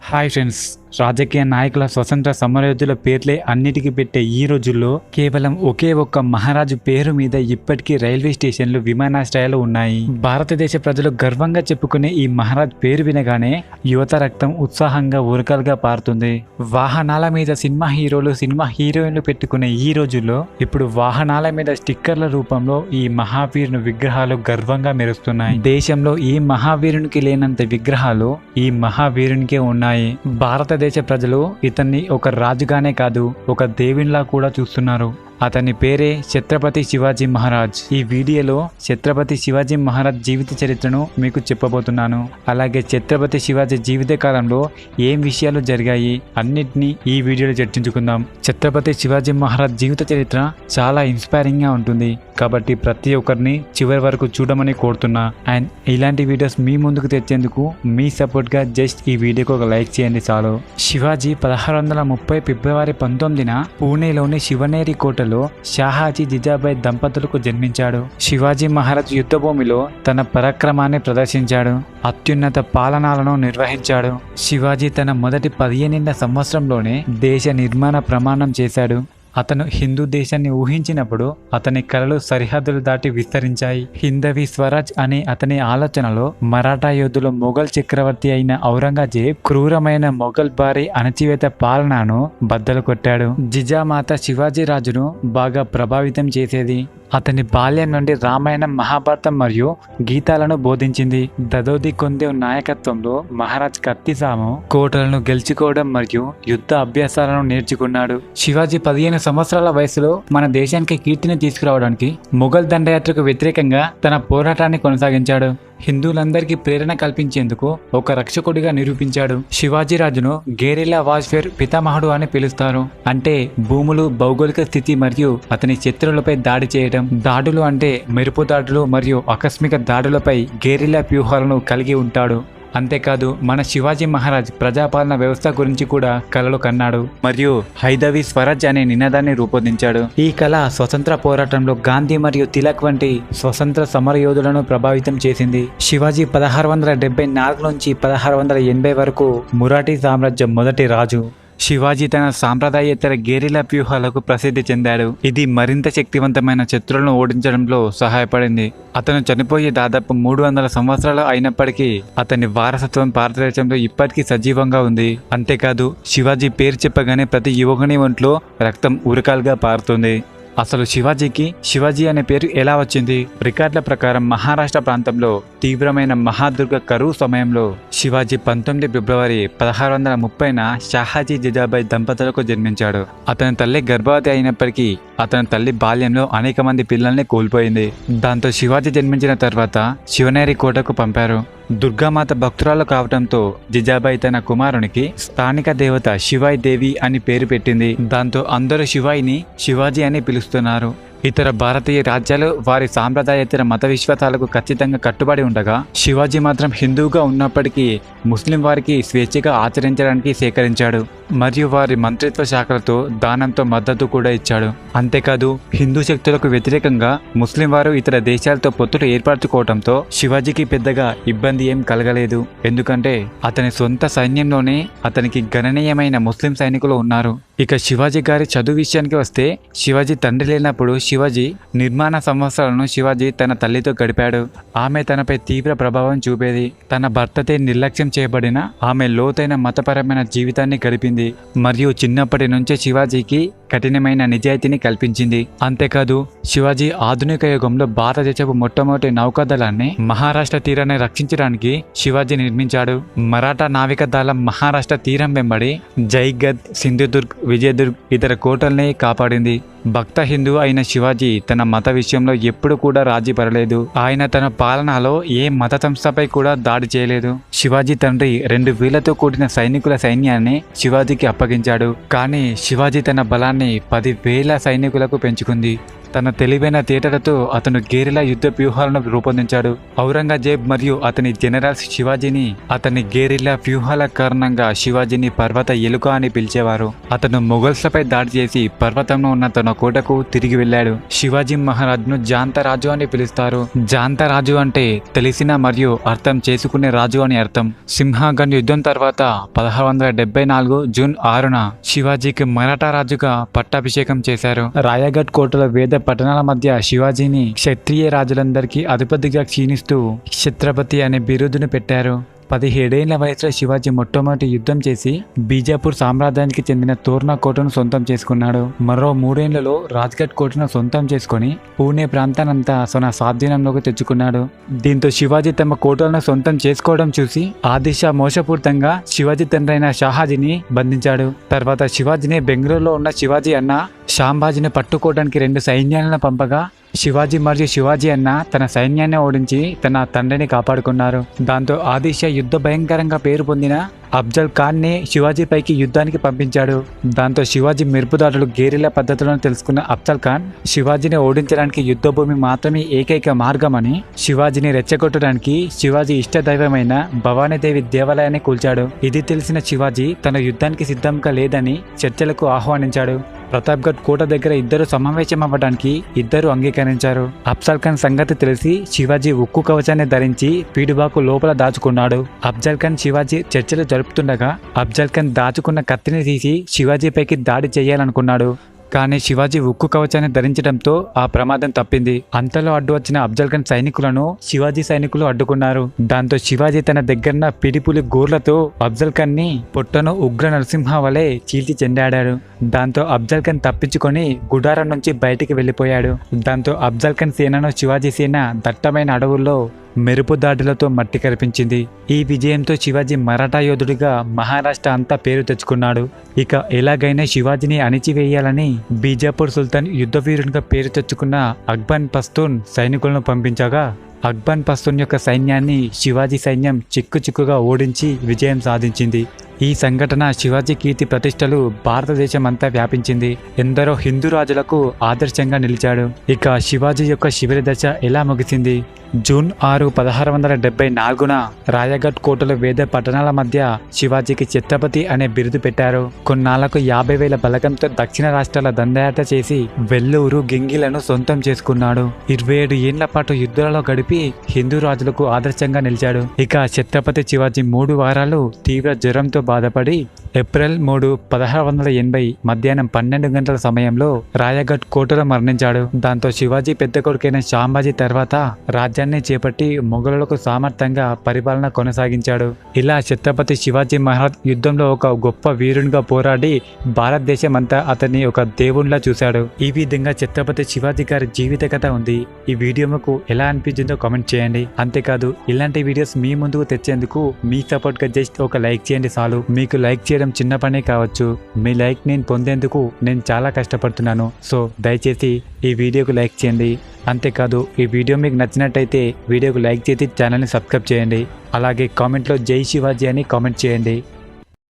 heightens రాజకీయ నాయకుల స్వతంత్ర సమరయోధుల పేర్లే అన్నిటికీ పెట్టే ఈ రోజుల్లో కేవలం ఒకే ఒక్క మహారాజు పేరు మీద ఇప్పటికీ రైల్వే స్టేషన్లు విమానాశ్రయాలు ఉన్నాయి. భారతదేశ ప్రజలు గర్వంగా చెప్పుకునే ఈ మహారాజ్ పేరు వినగానే యువత రక్తం ఉత్సాహంగా ఉరకలుగా పారుతుంది. వాహనాల మీద సినిమా హీరోలు సినిమా హీరోయిన్లు పెట్టుకునే ఈ రోజుల్లో ఇప్పుడు వాహనాల మీద స్టిక్కర్ల రూపంలో ఈ మహావీరుని విగ్రహాలు గర్వంగా మెరుస్తున్నాయి. దేశంలో ఈ మహావీరునికి లేనంత విగ్రహాలు ఈ మహావీరునికే ఉన్నాయి. భారత భారతదేశ ప్రజలు ఇతన్ని ఒక రాజుగానే కాదు ఒక దేవునిలా కూడా చూస్తున్నారు. అతని పేరే ఛత్రపతి శివాజీ మహారాజ్. ఈ వీడియోలో ఛత్రపతి శివాజీ మహారాజ్ జీవిత చరిత్రను మీకు చెప్పబోతున్నాను. అలాగే ఛత్రపతి శివాజీ జీవిత కాలంలో ఏం విషయాలు జరిగాయి అన్నిటినీ ఈ వీడియోలో చర్చించుకుందాం. ఛత్రపతి శివాజీ మహారాజ్ జీవిత చరిత్ర చాలా ఇన్స్పైరింగ్గా ఉంటుంది. కాబట్టి ప్రతి ఒక్కరిని చివరి వరకు చూడమని కోరుతున్నా. అండ్ ఇలాంటి వీడియోస్ మీ ముందుకు తెచ్చేందుకు మీ సపోర్ట్గా జస్ట్ ఈ వీడియోకి ఒక లైక్ చేయండి చాలు. శివాజీ పదహారు వందల ముప్పై ఫిబ్రవరి పంతొమ్మిదిన పూణేలోని శివనేరి కోటలో షాహాజీ జిజాబాయ్ దంపతులకు జన్మించాడు. శివాజీ మహారాజ్ యుద్ధభూమిలో తన పరాక్రమాన్ని ప్రదర్శించాడు. అత్యున్నత పాలనాలను నిర్వహించాడు. శివాజీ తన మొదటి పదిహేనేళ్ళ సంవత్సరంలోనే దేశ నిర్మాణ ప్రమాణం చేశాడు. అతను హిందూ దేశాన్ని ఊహించినప్పుడు అతని కళలు సరిహద్దులు దాటి విస్తరించాయి. హిందవి స్వరాజ్ అనే అతని ఆలోచనలో మరాఠా యోధులు మొఘల్ చక్రవర్తి అయిన ఔరంగజేబ్ క్రూరమైన మొఘల్ భారీ అణచివేత పాలనను బద్దలు కొట్టాడు. జిజామాత శివాజీ రాజును బాగా ప్రభావితం చేసేది అతని బాల్యం నుండి రామాయణం మహాభారతం మరియు గీతాలను బోధించింది. దదోది కొందేవ్ నాయకత్వంలో మహారాజ్ కత్తిసాము కోటలను గెలుచుకోవడం మరియు యుద్ధ అభ్యాసాలను నేర్చుకున్నాడు. శివాజీ పదిహేను సంవత్సరాల వయసులో మన దేశానికి కీర్తిని తీసుకురావడానికి మొఘల్ దండయాత్రకు వ్యతిరేకంగా తన పోరాటాన్ని కొనసాగించాడు. హిందువులందరికీ ప్రేరణ కల్పించేందుకు ఒక రక్షకుడిగా నిరూపించాడు. శివాజీరాజును గేరిలా వాజ్ఫేర్ పితామహుడు అని పిలుస్తారు. అంటే భూములు భౌగోళిక స్థితి మరియు అతని శత్రువులపై దాడి చేయడం. దాడులు అంటే మెరుపు దాడులు మరియు ఆకస్మిక దాడులపై గేరిలా వ్యూహాలను కలిగి ఉంటాడు. అంతేకాదు మన శివాజీ మహారాజ్ ప్రజాపాలన వ్యవస్థ గురించి కూడా కలలు కన్నాడు. మరియు హైదవి స్వరాజ్ అనే నినాదాన్ని రూపొందించాడు. ఈ కళ స్వతంత్ర పోరాటంలో గాంధీ మరియు తిలక్ వంటి స్వతంత్ర సమరయోధులను ప్రభావితం చేసింది. శివాజీ పదహారు వందల డెబ్బై నాలుగు నుంచి పదహారు వందల ఎనభై వరకు మురాఠీ సామ్రాజ్యం మొదటి రాజు. శివాజీ తన సాంప్రదాయేతర గేరిలా వ్యూహాలకు ప్రసిద్ధి చెందాడు. ఇది మరింత శక్తివంతమైన శత్రువులను ఓడించడంలో సహాయపడింది. అతను చనిపోయే దాదాపు మూడు వందల సంవత్సరాలు అయినప్పటికీ అతని వారసత్వం భారతదేశంలో ఇప్పటికీ సజీవంగా ఉంది. అంతేకాదు శివాజీ పేరు చెప్పగానే ప్రతి యువకుని ఒంట్లో రక్తం ఉరకాలుగా పారుతుంది. అసలు శివాజీకి శివాజీ అనే పేరు ఎలా వచ్చింది? రికార్డుల ప్రకారం మహారాష్ట్ర ప్రాంతంలో తీవ్రమైన మహాదుర్గ కరువు సమయంలో శివాజీ పంతొమ్మిది ఫిబ్రవరి పదహారు వందల ముప్పైన షాహాజీ జిజాబాయ్ దంపతులకు జన్మించాడు. అతని తల్లి గర్భవతి అయినప్పటికీ అతని తల్లి బాల్యంలో అనేక మంది పిల్లల్ని కోల్పోయింది. దాంతో శివాజీ జన్మించిన తర్వాత శివనేరి కోటకు పంపారు. దుర్గామాత భక్తురాలు కావడంతో జిజాబాయి తన కుమారునికి స్థానిక దేవత శివాయి దేవి అని పేరు పెట్టింది. దాంతో అందరూ శివాయిని శివాజీ అని పిలుస్తున్నారు. ఇతర భారతీయ రాజ్యాలు వారి సాంప్రదాయేతర మత విశ్వాసాలకు ఖచ్చితంగా కట్టుబడి ఉండగా శివాజీ మాత్రం హిందువుగా ఉన్నప్పటికీ ముస్లిం వారికి స్వేచ్ఛగా ఆచరించడానికి సేకరించాడు. మరియు వారి మంత్రిత్వ శాఖలతో దానంతో మద్దతు కూడా ఇచ్చాడు. అంతేకాదు హిందూ శక్తులకు వ్యతిరేకంగా ముస్లిం వారు ఇతర దేశాలతో పొత్తులు ఏర్పరచుకోవడంతో శివాజీకి పెద్దగా ఇబ్బంది ఏం కలగలేదు. ఎందుకంటే అతని సొంత సైన్యంలోనే అతనికి గణనీయమైన ముస్లిం సైనికులు ఉన్నారు. ఇక శివాజీ గారి చదువు విషయానికి వస్తే శివాజీ తండ్రి లేనప్పుడు శివాజీ నిర్మాణ సంవత్సరాలను శివాజీ తన తల్లితో గడిపాడు. ఆమె తనపై తీవ్ర ప్రభావం చూపేది. తన భర్తతే నిర్లక్ష్యం చేయబడిన ఆమె లోతైన మతపరమైన జీవితాన్ని గడిపింది. మరియు చిన్నప్పటి నుంచే శివాజీకి కఠినమైన నిజాయితీని కల్పించింది. అంతేకాదు శివాజీ ఆధునిక యుగంలో భారతదేశపు మొట్టమొదటి నౌకాదళాన్ని మహారాష్ట్ర తీరాన్ని రక్షించడానికి శివాజీ నిర్మించాడు. మరాఠా నావిక దళం మహారాష్ట్ర తీరం వెంబడి జైగద్ సింధుదుర్గ్ విజయదుర్గ్ ఇతర కోటల్ని కాపాడింది. భక్త హిందూ అయిన శివాజీ తన మత విషయంలో ఎప్పుడు కూడా రాజీ పడలేదు. ఆయన తన పాలనలో ఏ మత సంస్థపై కూడా దాడి చేయలేదు. శివాజీ తండ్రి రెండు వేలతో కూడిన సైనికుల సైన్యాన్ని శివాజీకి అప్పగించాడు. కానీ శివాజీ తన బలాన్ని పది వేల సైనికులకు పెంచుకుంది. తన తెలివైన థియేటర్తో అతను గేరిలా యుద్ధ వ్యూహాలను రూపొందించాడు. ఔరంగజేబ్ మరియు అతని జనరల్స్ శివాజీని అతని గేరిలా వ్యూహాల కారణంగా శివాజీని పర్వత ఎలుక అని పిలిచేవారు. అతను మొఘల్స్లపై దాడి చేసి పర్వతంలో ఉన్న తన కోటకు తిరిగి వెళ్ళాడు. శివాజీ మహారాజ్ను జాంతరాజు అని పిలుస్తారు. జాంతరాజు అంటే తెలిసిన మరియు అర్థం చేసుకునే రాజు అని అర్థం. సింహాగన్ యుద్ధం తర్వాత పదహారు వందల డెబ్బై నాలుగు జూన్ ఆరున శివాజీకి మరాఠా రాజుగా పట్టాభిషేకం చేశారు. రాయగఢ్ కోటల వేద పట్టణాల మధ్య శివాజీని క్షత్రియ రాజులందరికీ అధిపతిగా క్షీణిస్తూ ఛత్రపతి అనే బిరుదును పెట్టారు. పదిహేడేళ్ళ వయసులో శివాజీ మొట్టమొదటి యుద్ధం చేసి బీజాపూర్ సామ్రాజ్యానికి చెందిన తోర్నా కోటను సొంతం చేసుకున్నాడు. మరో మూడేళ్ళలో రాజ్ఘట్ కోటను సొంతం చేసుకొని పూణే ప్రాంతానంతా తన స్వాధీనంలోకి తెచ్చుకున్నాడు. దీంతో శివాజీ తమ కోటలను సొంతం చేసుకోవడం చూసి ఆదిషా మోసపూరితంగా శివాజీ తండ్రైన షాహాజీని బంధించాడు. తర్వాత శివాజీని బెంగళూరులో ఉన్న శివాజీ అన్న షాంబాజీని పట్టుకోవడానికి రెండు సైన్యాలను పంపగా శివాజీ మరియు శివాజీ అన్న తన సైన్యాన్ని ఓడించి తన తండ్రిని కాపాడుకున్నారు. దాంతో ఆదిశ యుద్ధ భయంకరంగా పేరు పొందిన అఫ్జల్ ఖాన్ని శివాజీ పైకి యుద్ధానికి పంపించాడు. దాంతో శివాజీ మెరుపుదారులు గేరిలా పద్ధతులను తెలుసుకున్న అఫ్జల్ ఖాన్ శివాజీని ఓడించడానికి యుద్ధ భూమి మాత్రమే ఏకైక మార్గమని శివాజీని రెచ్చగొట్టడానికి శివాజీ ఇష్టదైవమైన భవానీదేవి దేవాలయాన్ని కూల్చాడు. ఇది తెలిసిన శివాజీ తన యుద్ధానికి సిద్ధంగా లేదని చర్చలకు ఆహ్వానించాడు. ప్రతాప్గఢ్ కోట దగ్గర ఇద్దరు సమావేశం అవ్వడానికి ఇద్దరు అంగీకరించారు. అఫ్జల్ ఖాన్ సంగతి తెలిసి శివాజీ ఉక్కు కవచాన్ని ధరించి పీడుబాకు లోపల దాచుకున్నాడు. అఫ్జల్ ఖాన్ శివాజీ చర్చలు జరుపుతుండగా అఫ్జల్ ఖాన్ దాచుకున్న కత్తిని తీసి శివాజీపైకి దాడి చేయాలనుకున్నాడు. కానీ శివాజీ ఉక్కు కవచాన్ని ధరించడంతో ఆ ప్రమాదం తప్పింది. అంతలో అడ్డు వచ్చిన అఫ్జల్ ఖాన్ సైనికులను శివాజీ సైనికులు అడ్డుకున్నారు. దాంతో శివాజీ తన దగ్గర పిడిపులి గోర్లతో అఫ్జల్ ఖాన్ని పొట్టను ఉగ్ర నరసింహ వలె చీల్చి చెండాడాడు. దాంతో అఫ్జల్ ఖాన్ తప్పించుకొని గుడారం నుంచి బయటికి వెళ్ళిపోయాడు. దాంతో అఫ్జల్ ఖాన్ సేనను శివాజీ సేన దట్టమైన అడవుల్లో మెరుపు దాడులతో మట్టి కనిపించింది ఈ విజయంతో శివాజీ మరాఠా యోధుడిగా మహారాష్ట్ర అంతా పేరు తెచ్చుకున్నాడు. ఇక ఎలాగైనా శివాజీని అణిచివేయాలని బీజాపూర్ సుల్తాన్ యుద్ధవీరునిగా పేరు తెచ్చుకున్న అక్బన్ పస్తూన్ సైనికులను పంపించగా అక్బన్ పస్తూన్ యొక్క సైన్యాన్ని శివాజీ సైన్యం చిక్కు చిక్కుగా ఓడించి విజయం సాధించింది. ఈ సంఘటన శివాజీ కీర్తి ప్రతిష్టలు భారతదేశం అంతా వ్యాపించింది. ఎందరో హిందూ రాజులకు ఆదర్శంగా నిలిచాడు. ఇక శివాజీ యొక్క శిబిర దశ ఎలా ముగిసింది? జూన్ ఆరు పదహారు వందల డెబ్బై నాలుగున రాయగఢ్ కోటలో వేద పట్టణాల మధ్య శివాజీకి ఛత్రపతి అనే బిరుదు పెట్టారు. కొన్నాళ్ళకు యాభై వేల బలగంతో దక్షిణ రాష్ట్రాల దండయాత్ర చేసి వెల్లూరు గింగిలను సొంతం చేసుకున్నాడు. ఇరవై ఏడు ఏళ్ళ పాటు యుద్ధాలలో గడిపి హిందూ రాజులకు ఆదర్శంగా నిలిచాడు. ఇక ఛత్రపతి శివాజీ మూడు వారాలు తీవ్ర జ్వరంతో బాధపడి ఏప్రిల్ మూడు పదహారు వందల ఎనభై మధ్యాహ్నం పన్నెండు గంటల సమయంలో రాయగఢ్ కోటలో మరణించాడు. దాంతో శివాజీ పెద్ద కొడుకైన శాంబాజీ తర్వాత రాజ్యాన్ని చేపట్టి మొఘలులకు సామర్థ్యంగా పరిపాలన కొనసాగించాడు. ఇలా ఛత్రపతి శివాజీ మహారాజ్ యుద్ధంలో ఒక గొప్ప వీరునిగా పోరాడి భారతదేశం అంతా అతన్ని ఒక దేవునిలా చూశాడు. ఈ విధంగా ఛత్రపతి శివాజీ గారి జీవిత కథ ఉంది. ఈ వీడియో మీకు ఎలా అనిపించిందో కామెంట్ చేయండి. అంతేకాదు ఇలాంటి వీడియోస్ మీ ముందుకు తెచ్చేందుకు మీ సపోర్ట్గా జస్ట్ ఒక లైక్ చేయండి చాలు. మీకు లైక్ చేయడం చిన్న పనే కావచ్చు. మీ లైక్ నేను పొందేందుకు నేను చాలా కష్టపడుతున్నాను. సో దయచేసి ఈ వీడియోకు లైక్ చేయండి. అంతేకాదు ఈ వీడియో మీకు నచ్చినట్టయితే వీడియోకు లైక్ చేసి ఛానల్ని సబ్స్క్రైబ్ చేయండి. అలాగే కామెంట్లో జై శివాజీ అని కామెంట్ చేయండి.